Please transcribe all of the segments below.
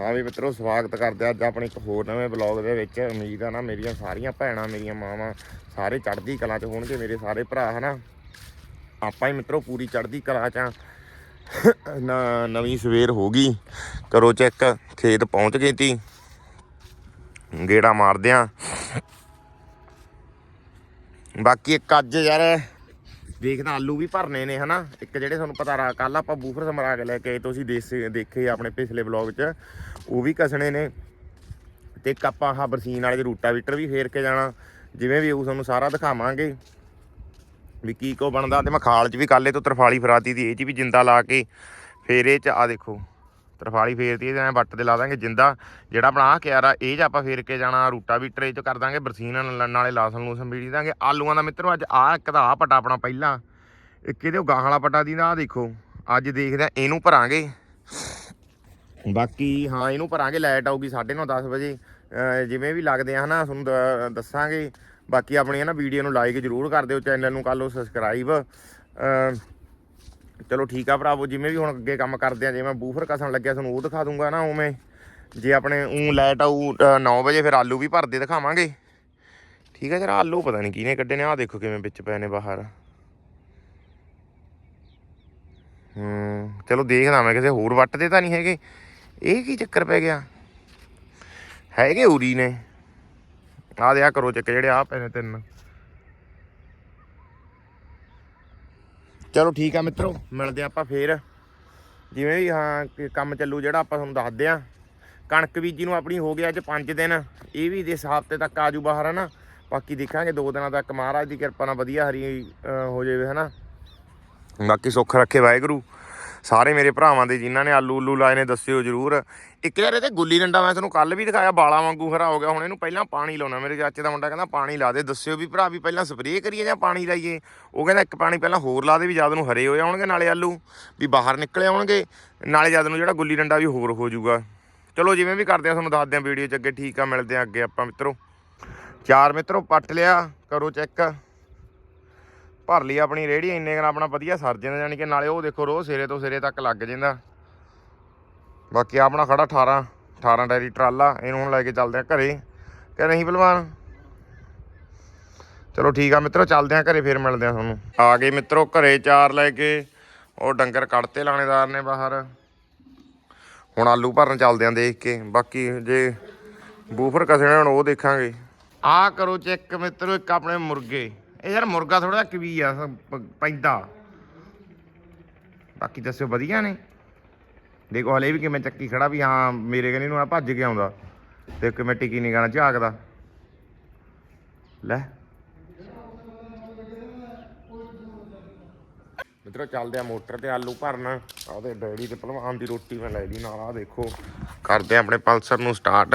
ਹਾਂ ਵੀ ਮਿੱਤਰੋ, ਸਵਾਗਤ ਕਰਦੇ ਅੱਜ ਆਪਣੇ ਇੱਕ ਹੋਰ ਨਵੇਂ ਬਲੌਗ ਦੇ ਵਿੱਚ। ਉਮੀਦ ਆ ਨਾ ਮੇਰੀਆਂ ਸਾਰੀਆਂ ਭੈਣਾਂ, ਮੇਰੀਆਂ ਮਾਵਾਂ ਸਾਰੇ ਚੜ੍ਹਦੀ ਕਲਾ 'ਚ ਹੋਣਗੇ ਮੇਰੇ ਸਾਰੇ ਭਰਾ, ਹਨਾ? ਆਪਾਂ ਹੀ ਮਿੱਤਰੋ ਪੂਰੀ ਚੜ੍ਹਦੀ ਕਲਾ 'ਚ ਆ ਨਵੀਂ ਸਵੇਰ ਹੋ ਗਈ। ਕਰੋ ਚੈੱਕ ਖੇਤ ਪਹੁੰਚ ਗਏ ਤੀ। ਗੇੜਾ ਮਾਰਦੇ ਆ ਬਾਕੀ ਇੱਕ ਅੱਜ ਯਾਰ ਦੇਖਦਾ ਆਲੂ ਵੀ ਭਰਨੇ ਨੇ, ਹਨਾ? ਇੱਕ ਜਿਹੜੇ ਤੁਹਾਨੂੰ ਪਤਾ, ਰਾ ਕੱਲ ਆਪਾਂ ਬੂਫਰ ਸਮਰਾ ਕੇ ਲੈ ਕੇ ਆਏ, ਤੁਸੀਂ ਦੇਸ ਦੇਖੇ ਆਪਣੇ ਪਿਛਲੇ ਵਲੌਗ 'ਚ। ਉਹ ਵੀ ਕਸਣੇ ਨੇ। ਤੇ ਇੱਕ ਆਪਾਂ ਆਹ ਬਰਸੀਨ ਵਾਲੇ ਦੇ ਰੂਟਾਵੀਟਰ ਵੀ ਫੇਰ ਕੇ ਜਾਣਾ। ਜਿਵੇਂ ਵੀ ਉਹ ਤੁਹਾਨੂੰ ਸਾਰਾ ਦਿਖਾਵਾਂਗੇ। ਵੀ ਕੀ ਕੋ ਬਣਦਾ। ਤੇ ਮੈਂ ਖਾਲ 'ਚ ਵੀ ਕੱਲੇ ਤੋਂ ਤਰਫਾਲੀ ਫਰਾਤੀ ਦੀ, ਇਹ 'ਚ ਵੀ ਜਿੰਦਾ ਲਾ ਕੇ। ਫੇਰ ਇਹ 'ਚ ਆ ਦੇਖੋ। ਤਰਫਾਲੀ ਫੇਰਤੀ ਇਹਦੇ ਐ ਵੱਟ ਤੇ ਲਾ ਦਾਂਗੇ ਜਿੰਦਾ, ਜਿਹੜਾ ਆਪਣਾ ਆਹ ਕਿਆਰਾ, ਇਹ 'ਚ ਆਪਾਂ ਫੇਰ ਕੇ ਜਾਣਾ ਰੂਟਾ ਵੀ ਟਰੇ 'ਚ ਕਰ ਦਾਂਗੇ, ਬਰਸੀਨ ਨਾਲ- ਨਾਲੇ ਲਾਸਨ ਨੂੰ ਸੰਭੀੜੀ ਦਾਂਗੇ। ਆਲੂਆਂ ਦਾ ਮਿੱਤਰੋ ਅੱਜ ਆਹ ਇੱਕ ਦਾ ਆਹ ਪਟਾ ਆਪਣਾ ਪਹਿਲਾਂ, ਇੱਕ ਇਹਦੇ ਉਹ ਗਾਹਾਂ ਵਾਲਾ ਪਟਾ ਦੀ ਨਾ ਆਹ ਦੇਖੋ, ਅੱਜ ਦੇਖਦੇ ਆ ਇਹਨੂੰ ਭਰਾਂਗੇ। ਬਾਕੀ ਹਾਂ, ਇਹਨੂੰ ਭਰਾਂਗੇ, ਲਾਈਟ ਆਊਗੀ 9:30 10 ਵਜੇ ਜਿਵੇਂ ਵੀ ਲੱਗਦੇ ਆ ਹਨਾ, ਤੁਹਾਨੂੰ ਦੱਸਾਂਗੇ। ਬਾਕੀ ਆਪਣੀ ਨਾ ਵੀਡੀਓ ਨੂੰ ਲਾਈਕ ਜਰੂਰ ਕਰ ਦਿਓ, ਚੈਨਲ ਨੂੰ ਕਰ ਲਓ ਸਬਸਕ੍ਰਾਈਬ ਚਲੋ ਠੀਕ ਆ ਭਰਾਵੋ, ਜਿਵੇਂ ਵੀ ਹੁਣ ਅੱਗੇ ਕੰਮ ਕਰਦੇ ਆ, ਜੇ ਮੈਂ ਬੂਫਰ ਕਸਣ ਲੱਗਿਆ, ਤੁਹਾਨੂੰ ਉਹ ਦਿਖਾ ਦੂੰਗਾ ਨਾ ਉਵੇਂ। ਜੇ ਆਪਣੇ ਉਂ ਲਾਈਟ ਆਊ 9 ਵਜੇ ਫਿਰ ਆਲੂ ਵੀ ਭਰਦੇ ਦਿਖਾਵਾਂਗੇ। ਠੀਕ ਆ ਜਰਾ, ਆਲੂ ਪਤਾ ਨਹੀਂ ਕਿਹਨੇ ਕੱਢੇ ਨੇ, ਆਹ ਦੇਖੋ ਕਿਵੇਂ ਵਿੱਚ ਪਏ ਨੇ ਬਾਹਰ। ਹੂੰ, ਚਲੋ ਦੇਖਦਾ ਮੈਂ ਕਿਸੇ ਹੋਰ ਵੱਟ ਦੇ ਤਾਂ ਨਹੀਂ ਹੈਗੇ। ਇਹ ਕੀ ਚੱਕਰ ਪੈ ਗਿਆ? ਹੈਗੇ ਉਰੀ ਨੇ। ਆ ਦਿਆ ਕਰੋ ਚੱਕ ਜਿਹੜੇ ਆ ਪਏ ਨੇ ਤਿੰਨ। ਚਲੋ ਠੀਕ ਆ ਮਿੱਤਰੋ ਮਿਲਦੇ ਆਪਾਂ ਫੇਰ। ਜਿਵੇਂ ਵੀ ਹਾਂ ਕਿ ਕੰਮ ਚੱਲੂ ਜਿਹੜਾ ਆਪਾਂ ਤੁਹਾਨੂੰ ਦੱਸਦੇ ਆ। ਕਣਕ ਬੀਜੀ ਨੂੰ ਆਪਣੀ ਹੋ ਗਿਆ ਅੱਜ 5 ਦਿਨ ਇਹ ਵੀ ਦੇ ਹਫ਼ਤੇ ਤੱਕ ਆਜੂ ਬਾਹਰ ਹੈ ਨਾ ਬਾਕੀ ਦੇਖਾਂਗੇ ਦੋ ਦਿਨਾਂ ਤੱਕ ਮਹਾਰਾਜ ਦੀ ਕਿਰਪਾ ਨਾਲ ਵਧੀਆ ਹਰੀ ਹੋ ਜਾਵੇ ਹਨਾ। ਬਾਕੀ ਸੁੱਖ ਰੱਖੇ ਵਾਹਿਗੁਰੂ। ਸਾਰੇ ਮੇਰੇ ਭਰਾਵਾਂ ਦੇ ਜਿਨ੍ਹਾਂ ਨੇ ਆਲੂ ਉਲੂ ਲਾਏ ਨੇ, ਦੱਸਿਓ ਜਰੂਰ। ਇੱਕ ਯਾਰ ਇਹਦੇ ਗੁੱਲੀ ਡੰਡਾ ਮੈਂ ਤੁਹਾਨੂੰ ਕੱਲ ਵੀ ਦਿਖਾਇਆ, ਬਾਲਾ ਵਾਂਗੂ ਹਰਾ ਹੋ ਗਿਆ। ਹੁਣ ਇਹਨੂੰ ਪਹਿਲਾਂ ਪਾਣੀ ਲਾਉਣਾ। ਮੇਰੇ ਚਾਚੇ ਦਾ ਮੁੰਡਾ ਕਹਿੰਦਾ, ਪਾਣੀ ਲਾ ਦੇ। ਦੱਸਿਓ ਵੀ ਭਰਾ ਵੀ ਪਹਿਲਾਂ ਸਪਰੇਅ ਕਰੀਏ ਜਾਂ ਪਾਣੀ ਲਾਈਏ? ਉਹ ਕਹਿੰਦਾ, ਇੱਕ ਪਾਣੀ ਪਹਿਲਾਂ ਹੋਰ ਲਾ ਦੇ ਵੀ ਜਦ ਨੂੰ ਹਰੇ ਹੋ ਜਾਣਗੇ ਨਾਲੇ ਆਲੂ, ਵੀ ਬਾਹਰ ਨਿਕਲੇ ਆਉਣਗੇ, ਨਾਲੇ ਜਦ ਨੂੰ ਜਿਹੜਾ ਗੁੱਲੀ ਡੰਡਾ ਵੀ ਹੋਰ ਹੋ ਜਾਊਗਾ। ਚਲੋ, ਜਿਵੇਂ ਵੀ ਕਰਦੇ ਆ, ਤੁਹਾਨੂੰ ਦੱਸਦੇ ਆ ਵੀਡੀਓ 'ਚ ਅੱਗੇ। ਠੀਕ ਆ, ਮਿਲਦੇ ਆ ਅੱਗੇ ਆਪਾਂ ਮਿੱਤਰੋ। ਚਾਰ ਮਿੱਤਰੋ, ਪੱਟ ਲਿਆ, ਕਰੋ ਚੈੱਕ। ਭਰ ਲਈ ਆਪਣੀ ਰੇੜੀ, ਇੰਨੇ ਕੁ ਆਪਣਾ ਵਧੀਆ ਸਰ ਜਾਂਦਾ, ਯਾਨੀ ਕਿ ਨਾਲੇ ਉਹ ਦੇਖੋ ਰੋਜ਼ ਸਿਰੇ ਤੋਂ ਸਿਰੇ ਤੱਕ ਲੱਗ ਜਾਂਦਾ। ਬਾਕੀ ਆਪਣਾ ਖੜਾ 18 18 ਡੈਰੀ ਟਰਾਲਾ, ਇਹਨੂੰ ਹੁਣ ਲੈ ਕੇ ਚੱਲਦੇ ਆ ਘਰੇ। ਕਿ ਨਹੀਂ ਭਲਵਾਨ ਚਲੋ ਠੀਕ ਆ ਮਿੱਤਰੋ, ਚੱਲਦੇ ਆ ਘਰੇ, ਫੇਰ ਮਿਲਦੇ ਆ ਤੁਹਾਨੂੰ। ਆ ਗਏ ਮਿੱਤਰੋ, ਘਰੇ ਚਾਰ ਲੈ ਕੇ, ਉਹ ਡੰਗਰ ਕੱਢਤੇ ਲਾਣੇਦਾਰ ਨੇ ਬਾਹਰ। ਹੁਣ ਆਲੂ ਭਰਨ ਚੱਲਦੇ ਆ ਦੇਖ ਕੇ। ਬਾਕੀ ਜੇ ਬੂਫਰ ਕਸਣੇ ਹੁਣ ਉਹ ਦੇਖਾਂਗੇ। ਆ ਕਰੋ ਚੈੱਕ ਮਿੱਤਰੋ, ਇੱਕ ਆਪਣੇ ਮੁਰਗੇ। ਇਹ ਯਾਰ ਮੁਰਗਾ ਥੋੜਾ ਜਿਹਾ ਕਵੀ ਆ ਪ- ਪੈਂਦਾ। ਬਾਕੀ ਦੱਸਿਓ ਵਧੀਆ ਨੇ। ਦੇਖੋ ਹਲੇ ਵੀ ਕਿਵੇਂ ਚੱਕੀ ਖੜਾ ਵੀ ਹਾਂ, ਮੇਰੇ ਕਨੀ ਨੂੰ ਆ ਭੱਜ ਕੇ ਆਉਂਦਾ। ਤੇ ਕਿਵੇਂ ਟਿਕੀ ਨਹੀਂ ਗਾਣਾ ਝਾਕਦਾ। ਲੈ। ਮਿੱਤਰੋ ਚੱਲਦੇ ਆ ਮੋਟਰ ਤੇ ਆਲੂ ਭਰਨ। ਆਦੇ ਡੈਡੀ ਤੇ ਭਲਵਾਨ ਦੀ ਰੋਟੀ ਮੈਂ ਲੈ ਲਈ ਨਾਲ ਆ ਦੇਖੋ। ਕਰਦੇ ਆ ਆਪਣੇ ਪਲਸਰ ਨੂੰ ਸਟਾਰਟ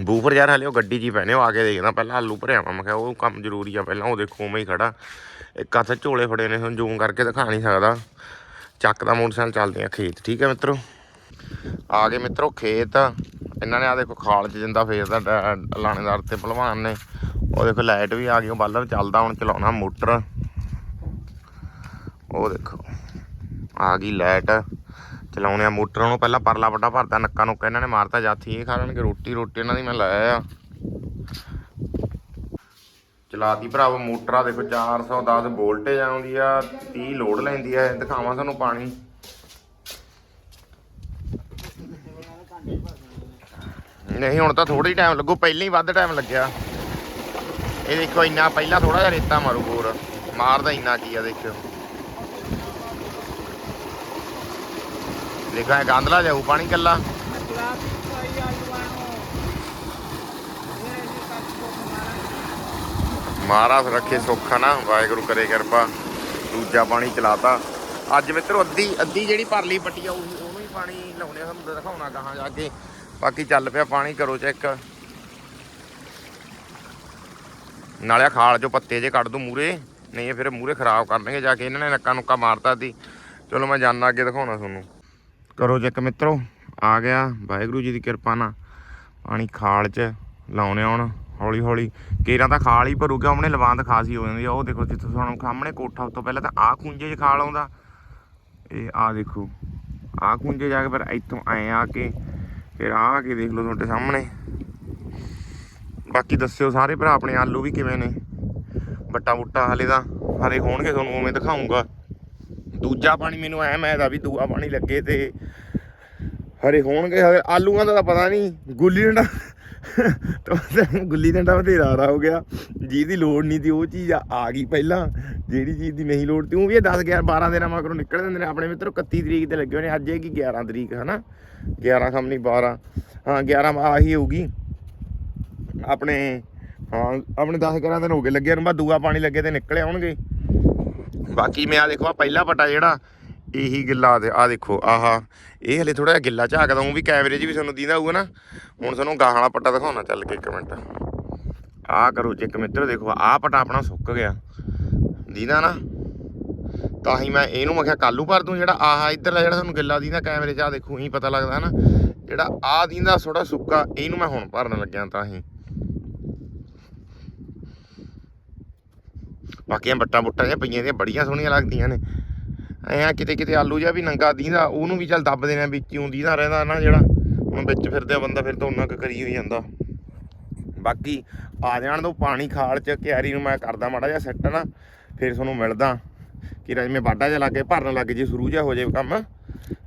ਬੂਫਰ ਯਾਰ, ਹਲੇ ਉਹ ਗੱਡੀ 'ਚ ਹੀ ਪੈਣੇ ਉਹ ਆ ਕੇ ਦੇਖਦਾ, ਪਹਿਲਾਂ ਆਲੂ ਭਰਿਆ ਵਾ, ਮੈਂ ਕਿਹਾ ਉਹ ਕੰਮ ਜ਼ਰੂਰੀ ਆ, ਪਹਿਲਾਂ ਉਹ ਦੇਖੋ ਮੈਂ ਹੀ ਖੜਾ। ਇੱਕ ਹੱਥ ਝੋਲੇ ਫੜੇ ਨੇ, ਹੁਣ ਜ਼ੂਮ ਕਰਕੇ ਦਿਖਾ ਨਹੀਂ ਸਕਦਾ। ਚੱਕ ਦਾ ਮੋਟਰਸਾਈਕਲ ਚੱਲਦੇ ਆ ਖੇਤ, ਠੀਕ ਹੈ ਮਿੱਤਰੋ? ਆ ਗਏ ਮਿੱਤਰੋ ਖੇਤ। ਇਹਨਾਂ ਨੇ ਆ ਦੇਖੋ, ਖਾਲ 'ਚ ਜਿੰਦਾ ਫੇਰਦਾ, ਡ- ਲਾਣੇਦਾਰ ਤੇ ਭਲਵਾਨ ਨੇ। ਉਹ ਦੇਖੋ, ਲਾਈਟ ਵੀ ਆ ਗਈ, ਉਹ ਬੱਲਬ ਚੱਲਦਾ, ਹੁਣ ਚਲਾਉਣਾ ਮੋਟਰ। ਉਹ ਦੇਖੋ, ਆ ਗਈ ਲਾਈਟ। ਚਲਾਉਣੇ ਆ ਮੋਟਰਾਂ ਨੂੰ ਪਹਿਲਾਂ ਪਰਲਾ ਵੱਡਾ ਭਰਦਾ ਨੱਕਾ ਨੂੰ ਇਹਨਾਂ ਨੇ ਮਾਰਤਾ, ਜਾਥੀ ਇਹ ਖਾ ਲੈਣਗੇ, ਰੋਟੀ ਰੋਟੀ ਇਹਨਾਂ ਦੀ ਮੈਂ ਲਾਇਆ ਆ। ਚਲਾਤੀ ਭਰਾਵੋ ਮੋਟਰ ਆ ਦੇਖੋ 410 ਵੋਲਟੇਜ ਆਉਂਦੀ ਆ 30 ਲੋਡ ਲੈਂਦੀ ਆ ਦਿਖਾਵਾਂ ਤੁਹਾਨੂੰ ਪਾਣੀ। ਨਹੀਂ, ਹੁਣ ਤਾਂ ਥੋੜਾ ਹੀ ਟਾਈਮ ਲੱਗੂ, ਪਹਿਲਾਂ ਹੀ ਵੱਧ ਟਾਈਮ ਲੱਗਿਆ। ਇਹ ਦੇਖੋ, ਇੰਨਾ ਪਹਿਲਾਂ ਥੋੜਾ ਜਿਹਾ ਰੇਤਾ ਮਾਰੂ ਹੋਰ, ਮਾਰਦਾ ਇੰਨਾ ਕੀ ਆ, ਦੇਖਿਓ। ਦੇਖਾਂ ਇਹ ਗੰਦਲਾ ਜਾਊ ਪਾਣੀ ਕੱਲਾ। ਮਹਾਰਾਜ ਰੱਖੇ ਸੁੱਖਾ ਨਾ, ਵਾਹਿਗੁਰੂ ਕਰੇ ਕਿਰਪਾ, ਦੂਜਾ ਪਾਣੀ ਚਲਾਤਾ। ਅੱਜ ਮਿੱਤਰੋ, ਅੱਧੀ ਅੱਧੀ ਜਿਹੜੀ ਭਰਲੀ ਪੱਟੀ ਆ, ਉਹ- ਉਹਨੂੰ ਹੀ ਪਾਣੀ ਲਾਉਣੇ ਤੁਹਾਨੂੰ ਦਿਖਾਉਣਾ ਕਹਾਂ ਜਾ ਕੇ। ਬਾਕੀ ਚੱਲ ਪਿਆ, ਪਾਣੀ ਕਰੋ ਚੈੱਕ। ਨਾਲੇ ਖਾਲ ਚੋਂ ਪੱਤੇ ਜੇ ਕੱਢ ਦੋ ਮੂਰੇ, ਨਹੀਂ ਫਿਰ ਮੂਰੇ ਖਰਾਬ ਕਰਨਗੇ ਜਾ ਕੇ, ਇਹਨਾਂ ਨੇ ਨੱਕਾ ਨੁੱਕਾ ਮਾਰਤਾ ਸੀ। ਚਲੋ ਮੈਂ ਜਾਣਾ ਅੱਗੇ ਦਿਖਾਉਣਾ ਤੁਹਾਨੂੰ। ਕਰੋ ਚੈੱਕ ਮਿੱਤਰੋ, ਆ ਗਿਆ ਵਾਹਿਗੁਰੂ ਜੀ ਦੀ ਕਿਰਪਾ ਨਾਲ। ਪਾਣੀ ਖਾਲ 'ਚ ਲਾਉਣੇ ਆਉਣ ਹੌਲੀ ਹੌਲੀ। ਕੇਰਾਂ ਤਾਂ ਖਾਲ ਹੀ ਭਰੂਗਾ, ਉਹਨੇ ਲਵਾਂਦ ਖਾਸੀ ਹੋ ਜਾਂਦੀ ਆ। ਉਹ ਦੇਖੋ ਜਿੱਥੇ ਤੁਹਾਨੂੰ ਸਾਹਮਣੇ ਕੋਠਾ ਤੋਂ ਪਹਿਲਾਂ ਤਾਂ ਆਹ ਖੁੰਝੇ 'ਚ ਖਾਲ ਆਉਂਦਾ। ਇਹ ਆ ਦੇਖੋ, ਆਹ ਖੂੰਜੇ ਜਾ ਕੇ ਫਿਰ ਇੱਥੋਂ ਐ ਆ ਕੇ, ਫਿਰ ਆ ਆ ਕੇ ਦੇਖ ਲਓ ਤੁਹਾਡੇ ਸਾਹਮਣੇ। ਬਾਕੀ ਦੱਸਿਓ ਸਾਰੇ ਭਰਾ ਆਪਣੇ ਆਲੂ ਵੀ ਕਿਵੇਂ ਨੇ? ਬੱਟਾ ਬੁੱਟਾ ਹਲੇ ਤਾਂ ਹਰੇ ਹੋਣਗੇ ਤੁਹਾਨੂੰ, ਉਵੇਂ ਦਿਖਾਉਂਗਾ ਦੂਜਾ ਪਾਣੀ ਮੈਨੂੰ ਐ ਮੈਂ ਦਾ ਵੀ ਦੂਆ ਪਾਣੀ ਲੱਗੇ ਤੇ ਹਰੇ ਹੋਣਗੇ, ਹਰੇ ਆਲੂਆਂ ਦਾ ਤਾਂ ਪਤਾ ਨਹੀਂ, ਗੁੱਲੀ ਡੰਡਾ ਗੁੱਲੀ ਡੰਡਾ ਵਧੇਰਾ ਆ ਹੋ ਗਿਆ। ਜਿਹਦੀ ਲੋੜ ਨਹੀਂ ਤੀ ਉਹ ਚੀਜ਼ ਆ ਗਈ ਪਹਿਲਾਂ, ਜਿਹੜੀ ਚੀਜ਼ ਦੀ ਨਹੀਂ ਲੋੜ ਤੀ ਉਹ ਵੀ ਇਹ 10 11 12 ਦਿਨਾਂ ਮਗਰੋਂ ਨਿਕਲ ਜਾਂਦੇ ਨੇ। ਆਪਣੇ ਮਿੱਤਰੋ 31 ਤਰੀਕ ਤੇ ਲੱਗੇ ਹੋਏ ਨੇ, ਅੱਜ ਇਹ ਕੀ 11 ਤਰੀਕ, ਹਨਾ? 11 ਖਮ ਨਹੀਂ 12 ਹਾਂ 11 ਆਹੀ ਹੋਊਗੀ। ਆਪਣੇ, ਹਾਂ, ਆਪਣੇ 10 11 ਦਿਨ ਹੋ ਗਏ, ਲੱਗੇ ਨੂੰ ਬਾਅਦ ਦੂਆ ਪਾਣੀ ਲੱਗੇ ਤੇ ਨਿਕਲੇ ਆਉਣਗੇ। ਬਾਕੀ ਮੈਂ ਆ ਦੇਖੋ ਆ ਪਹਿਲਾ ਪਟਾ ਜਿਹੜਾ, ਇਹੀ ਗਿੱਲਾ ਦੇ ਆ ਦੇਖੋ, ਆਹਾ। ਇਹ ਹਲੇ ਥੋੜਾ ਜਿਹਾ ਗਿੱਲਾ ਝਾਕਦਾ ਉਹ ਵੀ ਕੈਮਰੇ 'ਚ ਵੀ ਤੁਹਾਨੂੰ ਦੀਦਾ ਹੋਊਗਾ ਨਾ। ਹੁਣ ਤੁਹਾਨੂੰ ਗਾਹਾਂ ਵਾਲਾ ਪੱਟਾ ਦਿਖਾਉਣਾ, ਚੱਲ ਕੇ ਇੱਕ ਮਿੰਟ। ਆਹ ਕਰੋ ਚੈੱਕ ਮਿੱਤਰ ਦੇਖੋ, ਆਹ ਪਟਾ ਆਪਣਾ ਸੁੱਕ ਗਿਆ। ਦੀਦਾ ਨਾ। ਤਾਂ ਹੀ ਮੈਂ ਇਹਨੂੰ ਮੈਂ ਕਿਹਾ ਕਾਲੂ ਭਰ ਦੂੰ ਜਿਹੜਾ ਆਹ ਇੱਧਰਲਾ ਜਿਹੜਾ ਤੁਹਾਨੂੰ ਗਿੱਲਾ ਦੀਦਾ ਕੈਮਰੇ 'ਚ ਆ ਦੇਖੋ ਹੀ ਪਤਾ ਲੱਗਦਾ ਨਾ ਜਿਹੜਾ ਆਹ ਦੀਦਾ ਥੋੜਾ ਸੁੱਕਾ, ਇਹਨੂੰ ਮੈਂ ਹੁਣ ਭਰਨ ਲੱਗਿਆ ਤਾਂ ਹੀ। ਬਾਕੀਆਂ ਬੱਟਾਂ ਬੁੱਟਾਂ ਜਿਹੀਆਂ ਪਈਆਂ ਦੀਆਂ, ਬੜੀਆਂ ਸੋਹਣੀਆਂ ਲੱਗਦੀਆਂ ਨੇ। ਐਂ ਕਿਤੇ ਕਿਤੇ ਆਲੂ ਜਿਹਾ ਵੀ ਨੰਗਾ ਦੀਂਦਾ, ਉਹਨੂੰ ਵੀ ਚੱਲ ਦੱਬ ਦੇਣਾ ਵਿੱਚ ਹੀ ਦੀਂਦਾ ਰਹਿੰਦਾ ਨਾ ਜਿਹੜਾ। ਹੁਣ ਵਿੱਚ ਫਿਰਦੇ ਬੰਦਾ ਫਿਰ ਤਾਂ ਉਹਨਾਂ ਕੁ ਕਰੀ ਹੋਈ ਜਾਂਦਾ। ਬਾਕੀ ਆ ਜਾਣ ਦੋ, ਪਾਣੀ ਖਾਲ ਚ, ਕਿਆਰੀ ਨੂੰ ਮੈਂ ਕਰਦਾ ਮਾੜਾ ਜਿਹਾ ਸੈੱਟ ਨਾ, ਫਿਰ ਤੁਹਾਨੂੰ ਮਿਲਦਾ। ਕਿ ਰਜਮੇ ਬਾਡਾ ਜਿਹਾ ਲੱਗੇ ਭਰਨ ਲੱਗ ਜੇ, ਸ਼ੁਰੂ ਜਿਹਾ ਹੋ ਜਾਵੇ ਕੰਮ,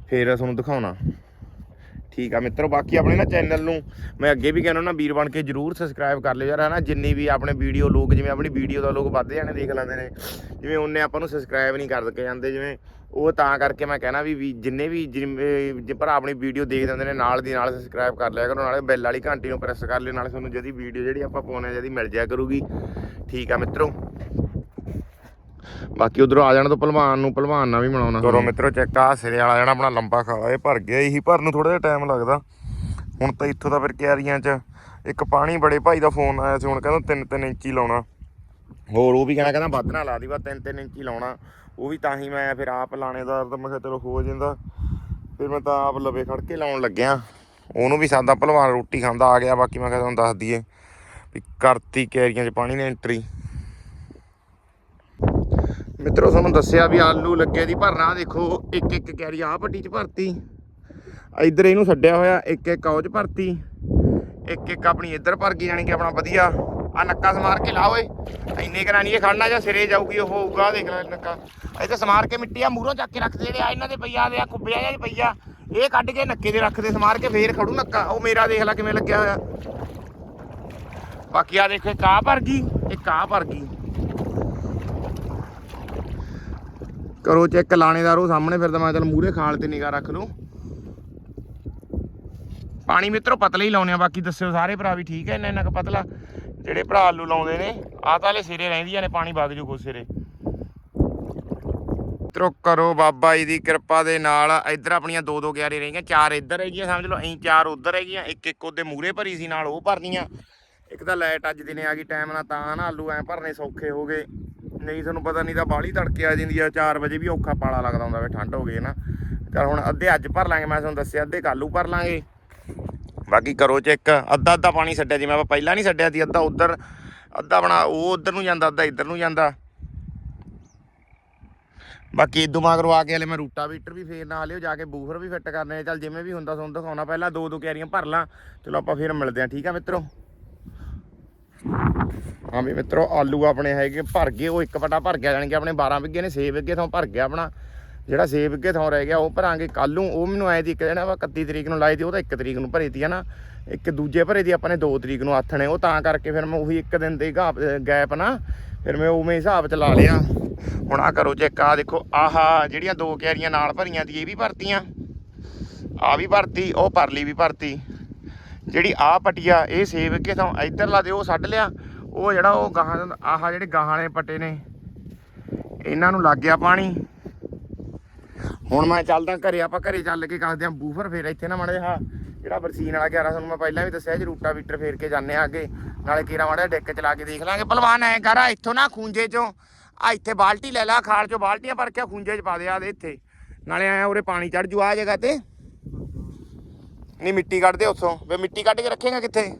ਫਿਰ ਤੁਹਾਨੂੰ ਦਿਖਾਉਣਾ। ਠੀਕ ਆ ਮਿੱਤਰੋ, ਬਾਕੀ ਆਪਣੇ ਨਾ ਚੈਨਲ ਨੂੰ ਮੈਂ ਅੱਗੇ ਵੀ ਕਹਿੰਦਾ ਨਾ, ਵੀਰ ਬਣ ਕੇ ਜਰੂਰ ਸਬਸਕ੍ਰਾਈਬ ਕਰ ਲਿਓ ਯਾਰ, ਹਨਾ? ਜਿੰਨੀ ਵੀ ਆਪਣੇ ਵੀਡੀਓ ਲੋਕ, ਜਿਵੇਂ ਆਪਣੀ ਵੀਡੀਓ ਦਾ ਲੋਕ ਵੱਧ ਜਾਣੇ ਦੇਖ ਲੈਂਦੇ ਨੇ, ਜਿਵੇਂ ਉਹਨੇ ਆਪਾਂ ਨੂੰ ਸਬਸਕ੍ਰਾਈਬ ਨਹੀਂ ਕਰ ਕੇ ਜਾਂਦੇ, ਜਿਵੇਂ ਉਹ ਤਾਂ ਕਰਕੇ ਮੈਂ ਕਹਿਣਾ ਵੀ ਜਿੰਨੇ ਵੀ ਜਿਵੇਂ- ਜੇ ਭਰਾ ਆਪਣੀ ਵੀਡੀਓ ਦੇਖ ਦਿੰਦੇ ਨੇ, ਨਾਲ ਦੀ ਨਾਲ ਸਬਸਕ੍ਰਾਈਬ ਕਰ ਲਿਆ ਕਰੋ, ਨਾਲੇ ਬੈਲ ਵਾਲੀ ਘੰਟੀ ਨੂੰ ਪ੍ਰੈਸ ਕਰ ਲਿਓ, ਨਾਲੇ ਤੁਹਾਨੂੰ ਜਦੀ ਵੀਡੀਓ ਜਿਹੜੀ ਆਪਾਂ ਪਾਉਣੇ ਜਦੀ ਮਿਲ ਜਾਇਆ ਕਰੂਗੀ। ਠੀਕ ਆ ਮਿੱਤਰੋ। ਬਾਕੀ ਉਧਰੋਂ ਆ ਜਾਣਾ ਤੋਂ ਭਲਵਾਨ ਨੂੰ ਭਲਵਾਨ ਨਾਲ ਵੀ ਮਿਲਾਉਣਾ। ਕਰੋ ਮਿੱਤਰੋ, ਚੈੱਕ ਆ, ਸਿਰੇ ਵਾਲਾ ਜਿਹੜਾ ਆਪਣਾ ਲੰਬਾ ਖਾਲਾ, ਇਹ ਭਰ ਗਿਆ ਇਹੀ, ਭਰਨ ਨੂੰ ਥੋੜਾ ਜਿਹਾ ਟਾਈਮ ਲੱਗਦਾ। ਹੁਣ ਤਾਂ ਇੱਥੋਂ ਦਾ ਫਿਰ ਕਿਆਰੀਆਂ 'ਚ ਇੱਕ ਪਾਣੀ ਬੜੇ ਭਾਈ ਦਾ ਫੋਨ ਆਇਆ ਸੀ, ਹੁਣ ਕਹਿੰਦਾ 3-3 ਇੰਚੀ ਲਾਉਣਾ। ਹੋਰ ਉਹ ਵੀ ਕਹਿੰਦਾ ਕਹਿੰਦਾ ਵੱਧ ਨਾ ਲਾ ਦੀ ਬਾ 3-3 ਇੰਚੀ ਲਾਉਣਾ। ਉਹ ਵੀ ਤਾਂ ਹੀ ਮੈਂ ਫਿਰ ਆਪ ਲਾਣੇਦਾਰ ਤਾਂ ਮੈਂ ਕਿਹਾ ਚਲੋ ਹੋ ਜਾਂਦਾ। ਫਿਰ ਮੈਂ ਤਾਂ ਆਪ ਲਵੇ ਖੜ ਕੇ ਲਾਉਣ ਲੱਗਿਆ। ਉਹਨੂੰ ਵੀ ਸਾਦਾ ਭਲਵਾਨ ਰੋਟੀ ਖਾਂਦਾ ਆ ਗਿਆ, ਬਾਕੀ ਮੈਂ ਕਿਹਾ ਤੁਹਾਨੂੰ ਦੱਸ ਦਈਏ ਵੀ ਕਰਤੀ ਕੈਰੀਆਂ 'ਚ ਪਾਣੀ ਨੇ ਐਂਟਰੀ ਮਿੱਤਰੋ, ਤੁਹਾਨੂੰ ਦੱਸਿਆ ਵੀ ਆਲੂ ਲੱਗੇ ਦੀ ਭਰਨਾ, ਦੇਖੋ, ਇੱਕ ਇੱਕ ਕੈਰੀ ਆ ਪੱਟੀ 'ਚ ਭਰਤੀ। ਇੱਧਰ ਇਹਨੂੰ ਛੱਡਿਆ ਹੋਇਆ, ਇੱਕ ਇੱਕ ਔਜ ਭਰਤੀ। ਇੱਕ ਇੱਕ ਆਪਣੀ ਇੱਧਰ ਭਰ ਗਈ ਜਾਣੀ ਕਿ ਆਪਣਾ ਵਧੀਆ। ਆ ਨੱਕਾ ਸਮਾਰ ਕੇ ਲਾ ਓਏ। ਇੰਨੇ ਕਰਾਂ ਨਹੀਂ ਇਹ ਖੜਨਾ, ਜਾਂ ਸਿਰੇ ਜਾਊਗੀ, ਉਹ ਹੋਊਗਾ ਦੇਖ ਲੈ ਨੱਕਾ। ਇੱਥੇ ਸਮਾਰ ਕੇ ਮਿੱਟੀ ਆ, ਮੂਹਰੋਂ ਚੱਕ ਕੇ ਰੱਖਦੇ ਜਿਹੜੇ ਆ ਇਹਨਾਂ ਦੇ ਪਈਆ ਦੇ ਆ, ਕੁੱਬਿਆ ਜਾਂ ਪਈਆ। ਇਹ ਕੱਢ ਕੇ ਨੱਕੇ ਦੇ ਰੱਖਦੇ ਸਮਾਰ ਕੇ ਫੇਰ ਖੜੂ ਨੱਕਾ। ਉਹ ਮੇਰਾ ਦੇਖ ਲੈ ਕਿਵੇਂ ਲੱਗਿਆ ਹੋਇਆ। ਬਾਕੀ ਆ ਦੇਖੋ, ਇੱਕ ਆਹ ਭਰ ਗਈ, ਇੱਕ ਆਹ ਭਰ ਗਈ। ਕਰੋ ਚੈੱਕ ਲਾਣੇਦਾਰ ਉਹ ਸਾਹਮਣੇ ਫਿਰਦਾ ਮੈਂ ਚਲ ਮੂਰੇ ਖਾਲ ਤੇ ਨਿਗਾਹ ਰੱਖ ਲਓ ਪਾਣੀ ਮਿੱਤਰੋ ਪਤਲਾ ਹੀ ਲਾਉਨੇ ਆ, ਬਾਕੀ ਦੱਸਿਓ ਸਾਰੇ ਭਰਾ ਵੀ ਠੀਕ ਹੈ ਇੰਨਾ ਇੰਨਾ ਕੁ ਪਤਲਾ। ਜਿਹੜੇ ਭਰਾ ਆਲੂ ਲਾਉਂਦੇ ਨੇ, ਆਹ ਤਾਂ ਹਲੇ ਸਿਰੇ ਰਹਿੰਦੀਆਂ ਨੇ, ਪਾਣੀ ਵਗ ਜੂ ਕੋ ਸਿਰੇ। ਮਿੱਤਰੋ ਕਰੋ ਬਾਬਾ ਜੀ ਦੀ ਕਿਰਪਾ ਦੇ ਨਾਲ, ਇੱਧਰ ਆਪਣੀਆਂ ਦੋ ਦੋ ਗਿਆਰੇ ਰਹੀਆਂ, ਚਾਰ ਇੱਧਰ ਹੈਗੀਆਂ, ਸਮਝ ਲਓ ਐਂ ਚਾਰ ਉੱਧਰ ਹੈਗੀਆਂ, ਇੱਕ ਇੱਕ ਉਹਦੇ ਮੂਰੇ ਭਰੀ ਸੀ, ਨਾਲ ਉਹ ਭਰਨੀਆਂ। ਇੱਕ ਤਾਂ ਲਾਈਟ ਅੱਜ ਦਿਨੇ ਆ ਗਈ, ਟਾਈਮ ਨਾਲ ਤਾਂ ਨਾ ਆਲੂ ਐ ਭਰਨੇ ਸੌਖੇ ਹੋ ਗਏ। ਨਹੀਂ ਤੁਹਾਨੂੰ ਪਤਾ ਨਹੀਂ ਤਾਂ ਬਾਹਲੀ ਤੜਕੇ ਆ ਜਾਂਦੀ ਆ 4 ਵਜੇ ਵੀ ਔਖਾ ਪਾਲਾ ਲੱਗਦਾ ਹੁੰਦਾ ਵੇ, ਠੰਡ ਹੋ ਗਈ ਨਾ। ਚਲ ਹੁਣ ਅੱਧੇ ਅੱਜ ਭਰ ਲਾਂਗੇ, ਮੈਂ ਤੁਹਾਨੂੰ ਦੱਸਿਆ, ਅੱਧੇ ਕੱਲੂ ਭਰ ਲਾਂਗੇ। ਬਾਕੀ ਕਰੋ ਚੈੱਕ, ਅੱਧਾ ਅੱਧਾ ਪਾਣੀ ਛੱਡਿਆ ਜਿਵੇਂ ਆਪਾਂ ਪਹਿਲਾਂ ਨਹੀਂ ਛੱਡਿਆ ਸੀ, ਅੱਧਾ ਉਧਰ, ਅੱਧਾ ਬਣਾ ਉਹ ਉਧਰ ਨੂੰ ਜਾਂਦਾ, ਅੱਧਾ ਇੱਧਰ ਨੂੰ ਜਾਂਦਾ। ਬਾਕੀ ਇਦੋਂ ਮਗਰੋਂ ਆ ਕੇ ਹਲੇ ਮੈਂ ਰੂਟਾ ਵੀਟਰ ਵੀ ਫੇਰ ਨਾਲ ਲਿਓ, ਜਾ ਕੇ ਬੂਫਰ ਵੀ ਫਿੱਟ ਕਰਨੇ ਚੱਲ ਜਿਵੇਂ ਵੀ ਹੁੰਦਾ, ਤੁਹਾਨੂੰ ਦਿਖਾਉਣਾ, ਪਹਿਲਾਂ ਦੋ ਦੋ ਕਿਆਰੀਆਂ ਭਰ ਲਾਂ। ਚਲੋ ਆਪਾਂ ਫੇਰ ਮਿਲਦੇ ਆ ਠੀਕ ਆ ਮਿੱਤਰੋ? ਹਾਂ ਵੀ ਮਿੱਤਰੋ, ਆਲੂ ਆਪਣੇ ਹੈਗੇ ਭਰ ਗਏ, ਉਹ ਇੱਕ ਪਟਾ ਭਰ ਗਿਆ, ਜਾਣੀ ਕਿ ਆਪਣੇ 12 ਵਿੱਗੇ ਨੇ 6 ਵਿੱਗੇ ਥਾਂ ਭਰ ਗਿਆ ਆਪਣਾ। ਜਿਹੜਾ 6 ਵਿੱਗੇ ਥਾਂ ਰਹਿ ਗਿਆ, ਉਹ ਭਰਾਂਗੇ ਕੱਲ ਨੂੰ, ਉਹ ਮੈਨੂੰ ਆਏ ਦੀ ਇੱਕ ਦਿਨ ਵਾ 31 ਤਰੀਕ ਨੂੰ ਲਾਈ ਦੀ, ਉਹ ਤਾਂ 1 ਤਰੀਕ ਨੂੰ ਭਰੀ ਤੀ ਹੈ ਨਾ। ਇੱਕ ਦੂਜੇ ਭਰੇ ਦੀ ਆਪਾਂ ਨੇ 2 ਤਰੀਕ ਨੂੰ ਆਥਣੇ ਉਹ ਤਾਂ ਕਰਕੇ ਫਿਰ ਮੈਂ ਉਹੀ ਇੱਕ ਦਿਨ ਦੇ ਗੈਪ ਨਾ, ਫਿਰ ਮੈਂ ਉਵੇਂ ਹਿਸਾਬ ਚ ਲਾ ਲਿਆ। ਹੁਣ ਆ ਕਰੋ ਚੈੱਕ ਆ ਦੇਖੋ, ਆਹਾ, ਜਿਹੜੀਆਂ ਦੋ ਕਿਆਰੀਆਂ ਨਾਲ ਭਰੀਆਂ ਦੀ, ਇਹ ਵੀ ਭਰਤੀਆਂ। ਆ ਵੀ ਭਰਤੀ, ਉਹ ਪਰਲੀ ਵੀ ਭਰਤੀ। ਜਿਹੜੀ ਆ ਪਟਿਆ ਇਹ ਸੇਵ ਕੇ ਤਾਂ ਇੱਧਰ ਲਾ ਦੇ ਉਹ ਛੱਡ ਲਿਆ। ਉਹ ਜਿਹੜਾ ਉਹ ਗਾਹਾਂ ਆਹ ਜਿਹੜੇ ਗਾਹਾਂ ਵਾਲੇ ਪੱਟੇ ਨੇ, ਇਹਨਾਂ ਨੂੰ ਲੱਗ ਗਿਆ ਪਾਣੀ। ਹੁਣ ਮੈਂ ਚੱਲਦਾ ਘਰੇ, ਆਪਾਂ ਘਰੇ ਚੱਲ ਕੇ ਕਰਦੇ ਆਂ ਬੂਫਰ ਫੇਰ ਇੱਥੇ ਨਾ ਮਾੜਾ ਜਿਹਾ, ਜਿਹੜਾ ਬਰਸੀਨ ਵਾਲਾ 11 ਤੁਹਾਨੂੰ ਮੈਂ ਪਹਿਲਾਂ ਵੀ ਦੱਸਿਆ ਜੀ, ਰੂਟਾ ਵੀਟਰ ਫੇਰ ਕੇ ਜਾਂਦੇ ਆ ਅੱਗੇ। ਨਾਲੇ ਕੀਰਾ ਮਾੜਾ ਡਿੱਕ ਚਲਾ ਕੇ ਦੇਖ ਲਾਂਗੇ। ਪਹਿਲਵਾਨ, ਐ ਕਰ, ਆ ਇੱਥੋਂ ਨਾ ਖੂੰਜੇ ਚੋਂ, ਆ ਇੱਥੇ ਬਾਲਟੀ ਲੈ ਲਾ, ਖਾਲ ਚੋਂ ਬਾਲਟੀਆਂ ਭਰ ਕੇ ਖੂੰਜੇ ਚ ਪਾ ਦੇ, ਆ ਦੇ ਇੱਥੇ। ਨਾਲੇ ਆਇਆ ਉਰੇ ਪਾਣੀ ਚੜ ਜੂ ਆ ਜਗ੍ਹਾ ਤੇ। ਨਹੀਂ, ਮਿੱਟੀ ਕੱਢਦੇ ਉੱਥੋਂ। ਵੇ ਮਿੱਟੀ ਕੱਢ ਕੇ ਰੱਖੇਗਾ ਕਿੱਥੇ?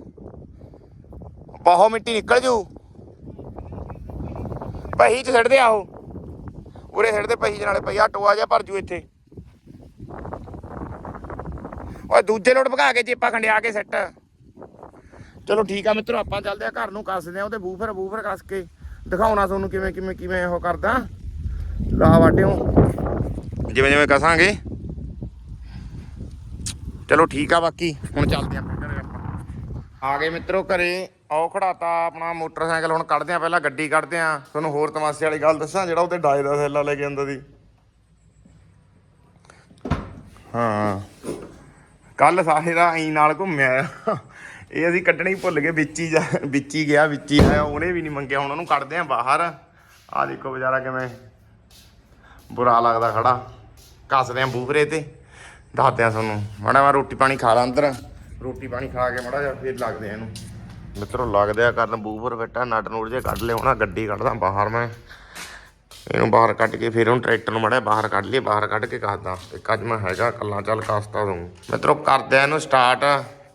ਬਹੁਤ ਮਿੱਟੀ ਨਿਕਲ ਜੂ। ਪਹੀ ਚ ਛੱਡ ਆਹੋ ਉਰੇ ਛੱਡ ਪਹੀ ਚ, ਨਾਲੇ ਪਈਆ ਟੋਆ ਜਿਹਾ ਭਰ ਜੂ ਇੱਥੇ। ਓਏ, ਦੂਜੇ ਲੋਟ ਭਗਾ ਕੇ ਚੇਪਾ ਖੰਡਿਆ ਕੇ ਸੈੱਟ। ਚਲੋ ਠੀਕ ਆ ਮਿੱਤਰੋ, ਆਪਾਂ ਚੱਲਦੇ ਆ ਘਰ ਨੂੰ, ਕੱਸਦੇ ਆ ਉਹਦੇ ਬੂਫਰ ਬੂਫਰ ਕੱਸ ਕੇ। ਦਿਖਾਉਣਾ ਤੁਹਾਨੂੰ ਕਿਵੇਂ ਕਿਵੇਂ ਕਿਵੇਂ ਉਹ ਕਰਦਾ। ਲਾ ਵਾਟਿਓ। ਜਿਵੇਂ ਜਿਵੇਂ ਕਸਾਂਗੇ। ਚਲੋ ਠੀਕ ਆ ਬਾਕੀ, ਹੁਣ ਚੱਲਦੇ ਆ ਆਪਣੇ ਘਰੇ ਆਪਾਂ। ਆ ਗਏ ਮਿੱਤਰੋ ਘਰੇ, ਆਓ ਖੜਾਤਾ ਆਪਣਾ ਮੋਟਰਸਾਈਕਲ, ਹੁਣ ਕੱਢਦੇ ਆ ਪਹਿਲਾਂ ਗੱਡੀ ਕੱਢਦੇ ਆ। ਤੁਹਾਨੂੰ ਹੋਰ ਤਮਾਸ਼ੇ ਵਾਲੀ ਗੱਲ ਦੱਸਾਂ, ਜਿਹੜਾ ਉਹਤੇ ਡਾਏ ਦਾ ਥੈਲਾ ਲੈ ਕੇ ਆਂਦਾ ਸੀ ਹਾਂ। ਕੱਲ ਸਾਰੇ ਦਾ ਐਂ ਨਾਲ ਘੁੰਮਿਆ ਆ। ਇਹ ਅਸੀਂ ਕੱਢਣੀ ਭੁੱਲ ਗਏ, ਵਿੱਚ ਹੀ ਜਾ- ਵਿੱਚ ਹੀ ਗਿਆ, ਵਿੱਚ ਹੀ ਆਇਆ, ਉਹਨੇ ਵੀ ਨਹੀਂ ਮੰਗਿਆ, ਹੁਣ ਉਹਨੂੰ ਕੱਢਦੇ ਆ ਬਾਹਰ। ਆ ਦੇਖੋ ਵਿਚਾਰਾ ਕਿਵੇਂ ਬੁਰਾ ਲੱਗਦਾ ਖੜਾ। ਕੱਸਦੇ ਆ ਬੂਫਰੇ ਤੇ। ਦੱਸਦੇ ਆ ਤੁਹਾਨੂੰ। ਮਾੜਾ ਮੈਂ ਰੋਟੀ ਪਾਣੀ ਖਾ ਲਾਂ ਅੰਦਰ। ਰੋਟੀ ਪਾਣੀ ਖਾ ਕੇ ਮਾੜਾ ਜਿਹਾ ਫਿਰ ਲੱਗਦੇ ਆ ਇਹਨੂੰ। ਮਿੱਤਰੋ, ਲੱਗਦੇ ਆ ਕਰਨ ਬੂਫਰ ਫਿੱਟਾ, ਨਟ ਨੂੜ ਜੇ ਕੱਢ ਲਿਓ ਨਾ, ਗੱਡੀ ਕੱਢਦਾ ਬਾਹਰ ਮੈਂ। ਇਹਨੂੰ ਬਾਹਰ ਕੱਢ ਕੇ ਫਿਰ ਉਹਨੂੰ ਟਰੈਕਟਰ ਨੂੰ ਮੜਿਆ ਬਾਹਰ ਕੱਢ ਲਈਏ, ਬਾਹਰ ਕੱਢ ਕੇ ਕੱਸਦਾ ਇੱਕ ਅੱਜ ਮੈਂ ਹੈਗਾ ਕੱਲਾ ਚੱਲ ਕੱਸਤਾ ਦੂੰ ਮਿੱਤਰੋ, ਕਰਦੇ ਆ ਇਹਨੂੰ ਸਟਾਰਟ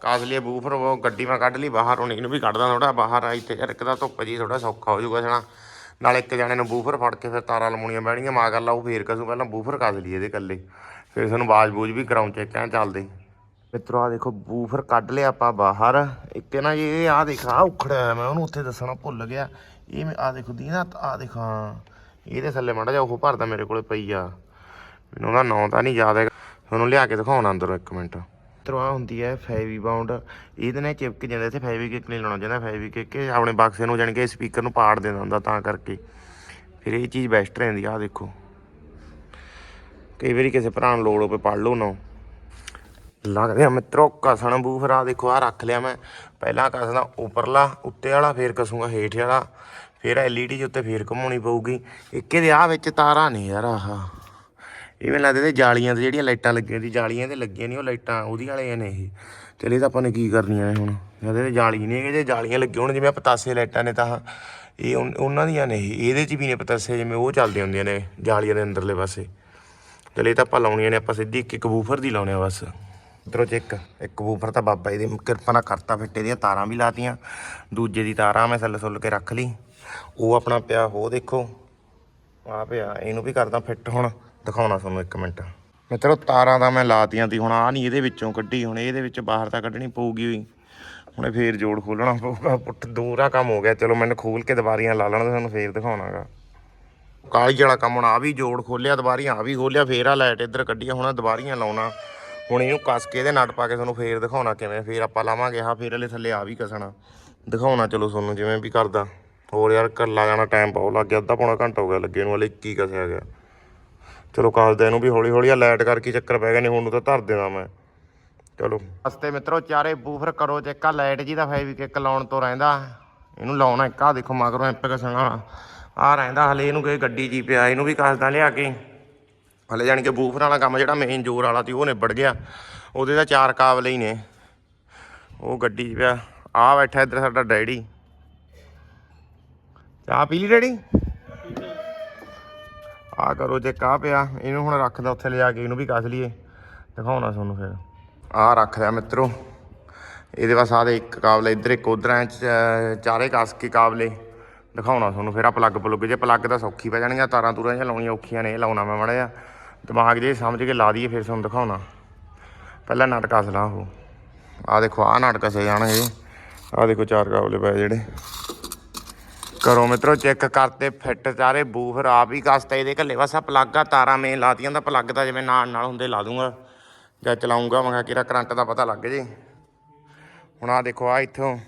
ਕੱਸ ਲਈਏ ਬੂਫਰ, ਉਹ ਗੱਡੀ ਮੈਂ ਕੱਢ ਲਈ, ਬਾਹਰ ਹੁਣ ਇਹਨੂੰ ਵੀ ਕੱਢਦਾ ਥੋੜਾ ਬਾਹਰ ਆਈ ਤੇ ਇੱਕ ਦਾ ਧੁੱਪ ਜੀ ਥੋੜਾ ਸੌਖਾ ਹੋ ਜਾਊਗਾ ਜਣਾ ਨਾਲ ਇੱਕ ਜਾਣੇ ਨੂੰ ਬੂਫਰ ਫੜ ਕੇ ਫਿਰ ਤਾਰਾਂ ਲਮੂਣੀਆਂ ਬਹਿਣੀਆਂ, ਮਾਂ ਕਰ ਲਾ ਉਹ ਫੇਰ ਕਸੂ, ਪਹਿਲਾਂ ਬੂਫਰ ਕੱਸ ਲਈਏ ਇਹਦੇ ਕੱਲੇ ਫਿਰ ਸਾਨੂੰ ਆਵਾਜ਼ ਬੂਜ ਵੀ ਕਰਾਉਂ ਚੈੱਕ ਆਂ ਚੱਲਦੇ ਮਿੱਤਰੋ ਆ ਦੇਖੋ, ਬੂਫਰ ਕੱਢ ਲਿਆ ਆਪਾਂ ਬਾਹਰ। ਇੱਕ ਨਾ ਇਹ ਆ ਦੇਖ ਆ ਉਖੜਿਆ ਹੋਇਆ ਮੈਂ, ਉਹਨੂੰ ਉੱਥੇ ਦੱਸਣਾ ਭੁੱਲ ਗਿਆ। ਇਹ ਮੈਂ ਆ ਦੇਖੋ ਦੀ ਨਾ ਆ ਦੇਖ ਇਹਦੇ ਥੱਲੇ ਮਾੜਾ ਜਿਹਾ ਉਹ ਭਰਦਾ ਮੇਰੇ ਕੋਲੇ ਪਈ ਆ। ਮੈਨੂੰ ਉਹਦਾ ਨਾਂ ਤਾਂ ਨਹੀਂ ਯਾਦ ਹੈਗਾ। ਤੁਹਾਨੂੰ ਲਿਆ ਕੇ ਦਿਖਾਉਣਾ ਅੰਦਰੋਂ ਇੱਕ ਮਿੰਟ। ਮਿੱਤਰੋ ਆ ਹੁੰਦੀ ਹੈ ਫੈਵੀ ਬਾਉਂਡ। ਇਹਦੇ ਨਾਲ ਚਿਪਕ ਜਾਂਦਾ, ਇੱਥੇ ਫੈਵੀ ਕਿੱਕ ਨਹੀਂ ਲਾਉਣਾ ਚਾਹੀਦਾ, ਫੈਵੀ ਕਿੱਕ ਆਪਣੇ ਬਾਕਸੇ ਨੂੰ, ਜਾਣ ਕੇ ਸਪੀਕਰ ਨੂੰ ਪਾੜ ਦਿੰਦਾ ਹੁੰਦਾ ਤਾਂ ਕਰਕੇ। ਫਿਰ ਇਹ ਚੀਜ਼ ਬੈਸਟ ਰਹਿੰਦੀ ਆ, ਆਹ ਦੇਖੋ। ਕਈ ਵਾਰੀ ਕਿਸੇ ਭਰਾ ਨੂੰ ਲੋੜ ਹੋਵੇ ਪੜ ਲਓ ਨਾ। ਲੱਗਦੇ ਆ ਮਿੱਤਰੋ ਕਸਣ ਬੂਫਰ ਆ ਦੇਖੋ, ਆ ਰੱਖ ਲਿਆ ਮੈਂ। ਪਹਿਲਾਂ ਕਸਦਾ ਉੱਪਰਲਾ, ਉੱਤੇ ਵਾਲਾ, ਫੇਰ ਕਸੂਗਾ ਹੇਠ ਵਾਲਾ। ਫੇਰ ਐਲਈਡੀ ਦੇ ਉੱਤੇ ਫੇਰ ਘੁਮਾਉਣੀ ਪਊਗੀ। ਇੱਕ ਦੇ ਆ ਵਿੱਚ ਤਾਰਾਂ ਨੇ ਯਾਰ ਆਹ। ਇਹ ਮੈਨੂੰ ਲੱਗਦਾ ਇਹਦੇ ਜਾਲੀਆਂ ਤੇ ਜਿਹੜੀਆਂ ਲਾਈਟਾਂ ਲੱਗੀਆਂ ਦੀ, ਜਾਲੀਆਂ ਤੇ ਲੱਗੀਆਂ ਨਹੀਂ ਉਹ ਲਾਈਟਾਂ, ਉਹਦੀ ਵਾਲੀਆਂ ਨੇ ਇਹ। ਚਲੇ ਤਾਂ ਆਪਾਂ ਨੇ ਕੀ ਕਰਨੀਆਂ ਨੇ ਹੁਣ? ਜਦ ਇਹਦੇ ਜਾਲੀ ਨਹੀਂ ਹੈਗੇ ਜੇ ਜਾਲੀਆਂ ਲੱਗੀਆਂ ਹੋਣ, ਜਿਵੇਂ ਪਤਾਸੇ ਲਾਈਟਾਂ ਨੇ ਤਾਂ ਇਹ ਉਹਨਾਂ ਦੀਆਂ ਨੇ ਇਹਦੇ 'ਚ ਵੀ ਨੇ ਪਤਾਸੇ, ਜਿਵੇਂ ਉਹ ਚੱਲਦੀਆਂ ਹੁੰਦੀਆਂ ਨੇ ਜਾਲੀਆਂ ਦੇ ਅੰਦਰਲੇ ਪਾਸੇ। ਚਲੇ ਇਹ ਤਾਂ ਆਪਾਂ ਲਾਉਣੀਆਂ ਨੇ, ਆਪਾਂ ਸਿੱਧੀ ਇੱਕ ਇੱਕ ਬੂਫਰ ਦੀ ਲਾਉਣੇ ਆ ਬਸ। ਇਧਰੋਂ ਚ ਇੱਕ ਇੱਕ ਬੂਫਰ ਤਾਂ ਬਾਬਾ ਜੀ ਦੀ ਕਿਰਪਾ ਨਾਲ ਕਰਤਾ, ਫਿੱਟੇ ਦੀਆਂ ਤਾਰਾਂ ਵੀ ਲਾਤੀਆਂ। ਦੂਜੇ ਦੀ ਤਾਰਾਂ ਮੈਂ ਸੱਲ ਸੁੱਲ ਕੇ ਰੱਖ ਲਈ। ਉਹ ਆਪਣਾ ਪਿਆ ਹੋ ਦੇਖੋ। ਆ ਪਿਆ, ਇਹਨੂੰ ਵੀ ਕਰਦਾ ਫਿੱਟ ਹੁਣ। ਦਿਖਾਉਣਾ ਤੁਹਾਨੂੰ ਇੱਕ ਮਿੰਟ। ਮਿੱਤਰੋ, ਤਾਰਾਂ ਦਾ ਮੈਂ ਲਾਤੀਆਂ ਤੀ ਹੁਣ ਆ ਨਹੀਂ ਇਹਦੇ ਵਿੱਚੋਂ ਕੱਢੀ, ਹੁਣ ਇਹਦੇ ਵਿੱਚ ਬਾਹਰ ਤਾਂ ਕੱਢਣੀ ਪਊਗੀ ਵੀ ਹੁਣੇ ਫੇਰ ਜੋੜ ਖੋਲਣਾ ਪਊਗਾ, ਪੁੱਠ ਦੂਰਾ ਕੰਮ ਹੋ ਗਿਆ। ਚਲੋ ਮੈਨੂੰ ਖੋਲ ਕੇ ਦੁਬਾਰੀਆਂ ਲਾ ਲੈਣ ਤੇ ਤੁਹਾਨੂੰ ਫੇਰ ਦਿਖਾਉਣਾਗਾ। ਕਾਲੀ ਵਾਲਾ ਕੰਮ ਹੁਣ ਆ ਵੀ ਜੋੜ ਖੋਲਿਆ, ਦੁਬਾਰੀਆਂ ਆ ਵੀ ਖੋਲਿਆ, ਫੇਰ ਆ ਲਾਈਟ ਇੱਧਰ ਕੱਢੀਆਂ, ਹੁਣ ਦੁਬਾਰੀਆਂ ਲਾਉਣਾ। ਹੁਣ ਇਹਨੂੰ ਕੱਸ ਕੇ ਇਹਦੇ ਨਟ ਪਾ ਕੇ ਤੁਹਾਨੂੰ ਫੇਰ ਦਿਖਾਉਣਾ ਕਿਵੇਂ, ਫੇਰ ਆਪਾਂ ਲਾਵਾਂਗੇ ਆ ਫੇਰ ਹਲੇ ਥੱਲੇ ਆ ਵੀ ਕਸਣਾ। ਦਿਖਾਉਣਾ ਚਲੋ ਤੁਹਾਨੂੰ ਜਿਵੇਂ ਵੀ ਕਰਦਾ। ਹੋਰ ਯਾਰ ਕਰ ਜਾਣਾ ਟਾਈਮ ਬਹੁਤ ਲੱਗ ਗਿਆ, ਅੱਧਾ ਪੌਣਾ ਘੰਟਾ ਹੋ ਗਿਆ ਲੱਗੇ ਨੂੰ, ਹਲੇ ਕੀ ਕਸਿਆ ਗਿਆ। ਚਲੋ ਕੱਸਦੇ ਇਹਨੂੰ ਵੀ ਹੌਲੀ ਹੌਲੀ ਆ ਲਾਈਟ ਕਰਕੇ ਚੱਕਰ ਪੈ ਗਿਆ ਨਹੀਂ ਹੁਣ ਨੂੰ ਤਾਂ ਧਰ ਦੇਣਾ ਮੈਂ। ਚਲੋ। ਅਸਤੇ ਮਿੱਤਰੋ, ਚਾਰੇ ਬੂਫਰ ਕਰੋ ਚੈੱਕ ਆ ਲਾਈਟ ਜੀ ਦਾ ਫਾਈਵ ਕਿੱਕ ਲਾਉਣ ਤੋਂ ਰਹਿੰਦਾ, ਇਹਨੂੰ ਲਾਉਣਾ ਇੱਕ ਆ ਦੇਖੋ ਮਗਰੋਂ ਐਂਪ ਕਸਣਾ ਆ ਰਹਿੰਦਾ ਹਲੇ ਇਹਨੂੰ ਕੋਈ ਗੱਡੀ ਜੀ ਪਿਆ, ਇਹਨੂੰ ਵੀ ਕੱਸਦਾ ਲਿਆ ਕੇ। ਹਲੇ ਜਾਣੀ ਕਿ ਬੂਫਰ ਵਾਲਾ ਕੰਮ ਜਿਹੜਾ ਮੇਨ ਜ਼ੋਰ ਵਾਲਾ ਸੀ, ਉਹ ਨਿਬੜ ਗਿਆ। ਉਹਦੇ ਤਾਂ ਚਾਰ ਕਾਬਲੇ ਹੀ ਨੇ। ਉਹ ਗੱਡੀ 'ਚ ਪਿਆ। ਆ ਬੈਠਾ ਇੱਧਰ ਸਾਡਾ ਡੈਡੀ। ਚਾਹ ਪੀ ਲਈ ਡੈਡੀ? ਆ ਕਰੋ ਜੇ ਕਾਹ ਪਿਆ। ਇਹਨੂੰ ਹੁਣ ਰੱਖਦਾ ਉੱਥੇ ਲਿਆ ਕੇ, ਇਹਨੂੰ ਵੀ ਕੱਸ ਲਈਏ। ਦਿਖਾਉਣਾ ਤੁਹਾਨੂੰ ਫਿਰ। ਆ ਰੱਖਦਾ ਲਿਆ ਮਿੱਤਰੋ। ਇਹਦੇ ਬਸ ਆਹ ਦੇ ਇੱਕ ਕਾਬਲੇ, ਇੱਧਰ ਇੱਕ ਉਧਰ ਐ ਚਾਰੇ ਕੱਸ ਕੇ ਕਾਬਲੇ। ਦਿਖਾਉਣਾ ਤੁਹਾਨੂੰ, ਫਿਰ ਆ ਪਲੱਗ ਪਲੁੱਗ ਜੇ ਪਲੱਗ ਤਾਂ ਸੌਖੀ ਪੈ ਜਾਣਗੀਆਂ ਤਾਰਾਂ ਤੂਰਾਂ ਜਿਹੀਆਂ ਲਾਉਣੀਆਂ ਔਖੀਆਂ ਨੇ, ਇਹ ਲਾਉਣਾ ਮੈਂ ਮੜਾ ਜਿਹਾ। ਦਿਮਾਗ ਜੇ ਸਮਝ ਕੇ ਲਾ ਦਈਏ, ਫਿਰ ਤੁਹਾਨੂੰ ਦਿਖਾਉਣਾ। ਪਹਿਲਾਂ ਨਟ ਕੱਸ ਲਾ ਉਹ ਆ ਦੇਖੋ ਆ ਨਟ ਕਸੇ ਜਾਣਗੇ। ਆ ਦੇਖੋ, ਚਾਰ ਕਾਬਲੇ ਪਏ ਜਿਹੜੇ। ਕਰੋ ਮਿੱਤਰੋ ਚੈੱਕ ਕਰਤੇ ਫਿੱਟ ਚਾਰੇ ਬੂਫਰ ਆਪ ਹੀ ਕਸਤਾ, ਇਹਦੇ ਘੱਲੇ ਬਸ ਆ ਪਲੱਗ ਆ, ਤਾਰਾਂ ਮੇਨ ਲਾਤੀਆਂ ਦਾ ਪਲੱਗ ਤਾਂ ਜਿਵੇਂ ਨਾਲ ਨਾਲ ਹੁੰਦੇ ਲਾ ਦੂੰਗਾ। ਜਾਂ ਚਲਾਉਂਗਾ, ਮੈਂ ਕਿਹਾ ਕਿਰਾ ਕਰੰਟ ਦਾ ਪਤਾ ਲੱਗ ਜੇ। ਹੁਣ ਆ ਦੇਖੋ ਆ ਇੱਥੋਂ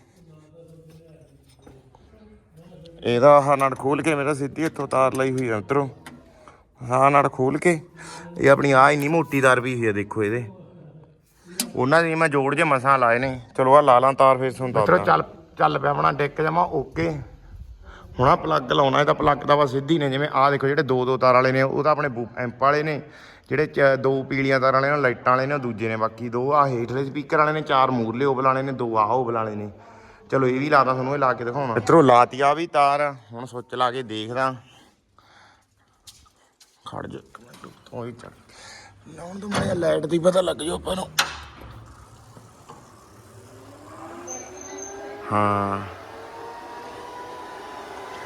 ਇਹਦਾ ਆਹ ਨਟ ਖੋਲ ਕੇ ਮੇਰਾ ਸਿੱਧੀ ਇੱਥੋਂ ਤਾਰ ਲਈ ਹੋਈ ਆ ਮਿੱਤਰੋ ਹਾਂ ਨਟ ਖੋਲ ਕੇ, ਇਹ ਆਪਣੀ ਆ ਇੰਨੀ ਮੋਟੀ ਤਾਰ ਵੀ ਹੋਈ ਆ ਦੇਖੋ ਇਹਦੇ। ਉਹਨਾਂ ਦੀ ਮੈਂ ਜੋੜ ਜੇ ਮਸਾਂ ਲਾਏ ਨੇ। ਚਲੋ ਆ ਲਾ ਲਾਂ ਤਾਰ ਫੇਰ ਤੁਹਾਨੂੰ ਮਿੱਤਰੋ, ਚੱਲ ਚੱਲ ਪਿਆ ਆਪਣਾ ਡਿੱਕ ਜਮਾ, ਓਕੇ। ਹੁਣ ਆ ਪਲੱਗ ਲਾਉਣਾ, ਇਹਦਾ ਪਲੱਗ ਦਾ ਵਾ ਸਿੱਧੀ ਨੇ, ਜਿਵੇਂ ਆਹ ਦੇਖੋ ਜਿਹੜੇ ਦੋ ਦੋ ਤਾਰ ਵਾਲੇ ਨੇ, ਉਹ ਤਾਂ ਆਪਣੇ ਬੂ- ਐਂਪ ਵਾਲੇ ਨੇ। ਜਿਹੜੇ ਚ- ਦੋ ਪੀਲੀਆਂ ਤਾਰਾਂ ਵਾਲੇ ਨੇ, ਉਹ ਲਾਈਟਾਂ ਵਾਲੇ ਨੇ, ਉਹ ਦੂਜੇ ਨੇ। ਬਾਕੀ ਦੋ ਆ ਹੇਠਲੇ ਸਪੀਕਰ ਵਾਲੇ ਨੇ, ਚਾਰ ਮੂਰਲੇ ਉਹ ਬਲਾਣੇ ਨੇ, ਦੋ ਆਹ ਉਹ ਬਲਾਣੇ ਨੇ। ਚਲੋ ਇਹ ਵੀ ਲਾਦਾ ਤੁਹਾਨੂੰ, ਇਹ ਲਾ ਕੇ ਦਿਖਾਉਣਾ। ਮਿੱਤਰੋ ਲਾਤੀ ਆ ਵੀ ਤਾਰ, ਹੁਣ ਸੁੱਚ ਲਾ ਕੇ ਦੇਖਦਾ। ਖੜ ਜਾ ਇੱਕ ਮਿੰਟ ਤੋਂ ਹੀ ਚੱਲ। ਲਾਉਣ ਤੋਂ ਮਾਇਆ ਲਾਈਟ ਦੀ ਪਤਾ ਲੱਗ ਜਾਓ ਆਪਾਂ ਨੂੰ। ਹਾਂ।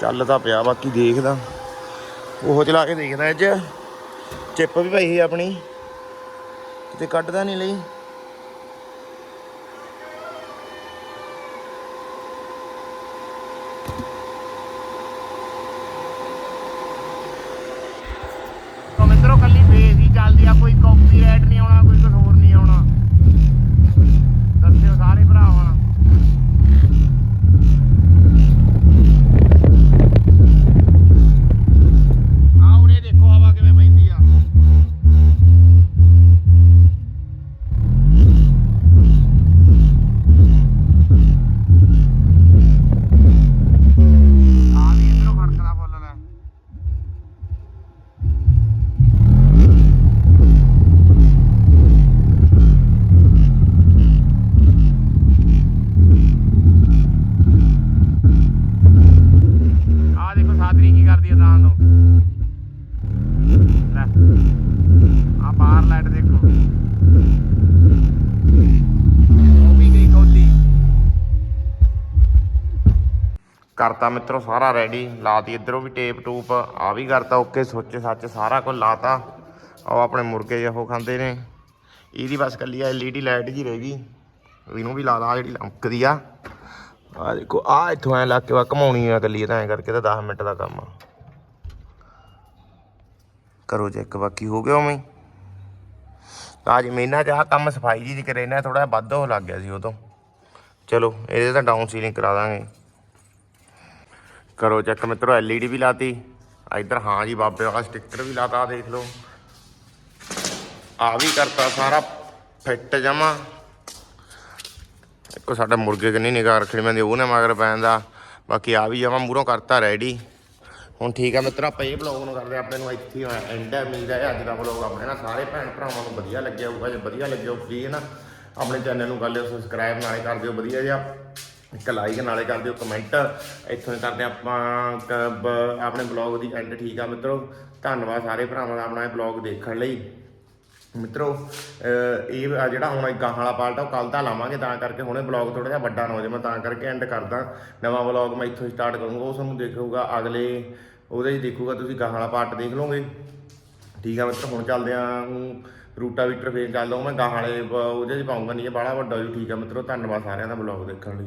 ਚੱਲ ਤਾਂ ਪਿਆ, ਬਾਕੀ ਦੇਖਦਾ। ਉਹ ਚਲਾ ਕੇ ਦੇਖਦਾ ਅੱਜ ਚਿੱਪ ਵੀ ਪਈ ਸੀ ਆਪਣੀ। ਤੇ ਕੱਢਦਾ ਨਹੀਂ ਲਈ। ਕਰਤਾ ਮਿੱਤਰੋ, ਸਾਰਾ ਰੈਡੀ ਲਾਤੀ ਇਧਰੋਂ ਵੀ ਟੇਪ ਟੂਪ ਆ ਵੀ ਕਰਤਾ, ਓਕੇ, ਸੁੱਚ, ਸੱਚ, ਸਾਰਾ ਕੁਝ ਲਾਤਾ। ਉਹ ਆਪਣੇ ਮੁਰਗੇ ਜਿਹੋ ਖਾਂਦੇ ਨੇ। ਇਹਦੀ ਬਸ ਕੱਲੀ ਆ ਐਲਈਡੀ ਲਾਈਟ ਜੀ ਰਹਿ ਗਈ। ਇਹਨੂੰ ਵੀ ਲਾ ਲਾ ਜਿਹੜੀ ਲਮਕਦੀ ਆ। ਆ ਦੇਖੋ ਆ ਇੱਥੋਂ ਐ ਲਾ ਕੇ ਵਾ, ਘਮਾਉਣੀ ਆ ਕੱਲੀ ਤਾਂ ਐ ਕਰਕੇ ਤਾਂ 10 ਮਿੰਟ ਦਾ ਕੰਮ ਆ। ਕਰੋ ਚੈੱਕ ਬਾਕੀ ਹੋ ਗਿਆ ਉਵੇਂ ਤਾਂ ਜੀ ਮੈਨਾਂ ਚ ਆਹ ਕੰਮ ਸਫ਼ਾਈ ਜੀ ਦੀ ਕਰੇ ਨਾ ਥੋੜਾ ਵੱਧ ਹੋ ਲੱਗ ਗਿਆ ਸੀ ਉਦੋਂ। ਚਲੋ, ਇਹਦੇ ਤਾਂ ਡਾਊਨ ਸੀਲਿੰਗ ਕਰਾ ਦਾਂਗੇ। ਕਰੋ ਚੈੱਕ ਮਿੱਤਰੋ ਐਲਈਡੀ ਵੀ ਲਾਤੀ। ਇਧਰ, ਹਾਂ ਜੀ, ਬਾਬੇ ਵਾਲਾ ਸਟicker ਵੀ ਲਾਤਾ, ਆਹ ਦੇਖ ਲਓ। ਆ ਵੀ ਕਰਤਾ ਸਾਰਾ, ਫਿੱਟ ਜਮਾ। ਇੱਕੋ ਸਾਡਾ ਮੁਰਗੇ ਕਿੰਨੀ ਨਿਗਾਹ ਰੱਖਣੀ ਪੈਂਦੀ ਉਹਨੇ ਮਗਰ ਪੈਣ ਦਾ। ਬਾਕੀ ਆ ਵੀ ਜਮਾ ਮੂਹਰੋਂ ਕਰਤਾ ਰੈਡੀ ਹੁਣ ਠੀਕ ਆ ਮਿੱਤਰੋ, ਆਪਾਂ ਇਹ ਬਲੌਗ ਨੂੰ ਕਰਦੇ ਆਪਣੇ ਨੂੰ ਇੱਥੇ ਐਂਡ ਹੈ, ਉਮੀਦ ਹੈ ਅੱਜ ਦਾ ਬਲੌਗ ਆਪਣੇ ਨਾਲ। ਸਾਰੇ ਭੈਣ ਭਰਾਵਾਂ ਨੂੰ ਵਧੀਆ ਲੱਗਿਆ ਹੋਊਗਾ, ਜੇ ਵਧੀਆ ਲੱਗਿਆ ਹੋ ਪਲੀਜ਼ ਨਾ। ਆਪਣੇ ਚੈਨਲ ਨੂੰ ਕਰ ਲਿਓ ਸਬਸਕ੍ਰਾਈਬ ਨਾਲੇ ਕਰ ਦਿਓ, ਵਧੀਆ ਜਿਹਾ। ਇੱਕ ਲਾਈਕ ਨਾਲੇ ਕਰ ਦਿਓ ਕਮੈਂਟ ਇੱਥੋਂ ਹੀ ਕਰਦੇ ਆਪਾਂ ਕ- ਬ- ਆਪਣੇ ਬਲੌਗ ਦੀ ਐਂਡ ਠੀਕ ਆ ਮਿੱਤਰੋ। ਧੰਨਵਾਦ ਸਾਰੇ ਭਰਾਵਾਂ ਦਾ ਆਪਣਾ ਇਹ ਬਲੌਗ ਦੇਖਣ ਲਈ। ਮਿੱਤਰੋ, ਅਹ, ਇਹ ਆ ਜਿਹੜਾ ਹੁਣ ਗਾਹਾਂ ਵਾਲਾ ਪਾਰਟ ਆ, ਉਹ ਕੱਲ ਦਾ ਲਾਵਾਂਗੇ, ਤਾਂ ਕਰਕੇ ਹੁਣੇ ਬਲੌਗ ਥੋੜਾ ਜਿਹਾ ਵੱਡਾ ਨਾ ਹੋ ਜਾਵੇ ਮੈਂ ਤਾਂ ਕਰਕੇ ਐਂਡ ਕਰਦਾ। ਨਵਾਂ ਬਲੌਗ ਮੈਂ ਇੱਥੋਂ ਸਟਾਰਟ ਕਰੂੰਗਾ, ਉਹ ਤੁਹਾਨੂੰ ਦੇਖੂਗਾ ਅਗਲੇ, ਉਹਦੇ 'ਚ ਦੇਖੂਗਾ ਤੁਸੀਂ ਗਾਹਾਂ ਵਾਲਾ ਪਾਰਟ ਦੇਖ ਲਓਗੇ। ਠੀਕ ਆ ਮਿੱਤਰ, ਹੁਣ ਚੱਲਦੇ ਆਂ ਰੂਟਾ ਵੀਟਰ ਫੇਰ ਚੱਲਦਾ ਲਓ ਮੈਂ, ਗਾਹਾਂ ਵਾਲੇ ਉਹਦੇ 'ਚ ਪਾਉਂਗਾ ਨਹੀਂ, ਇਹ ਬਾਹਲਾ ਵੱਡਾ ਜੀ, ਠੀਕ ਆ ਮਿੱਤਰੋ, ਧੰਨਵਾਦ ਸਾਰਿਆਂ ਦਾ ਬਲੌਗ ਦੇਖਣ ਲਈ।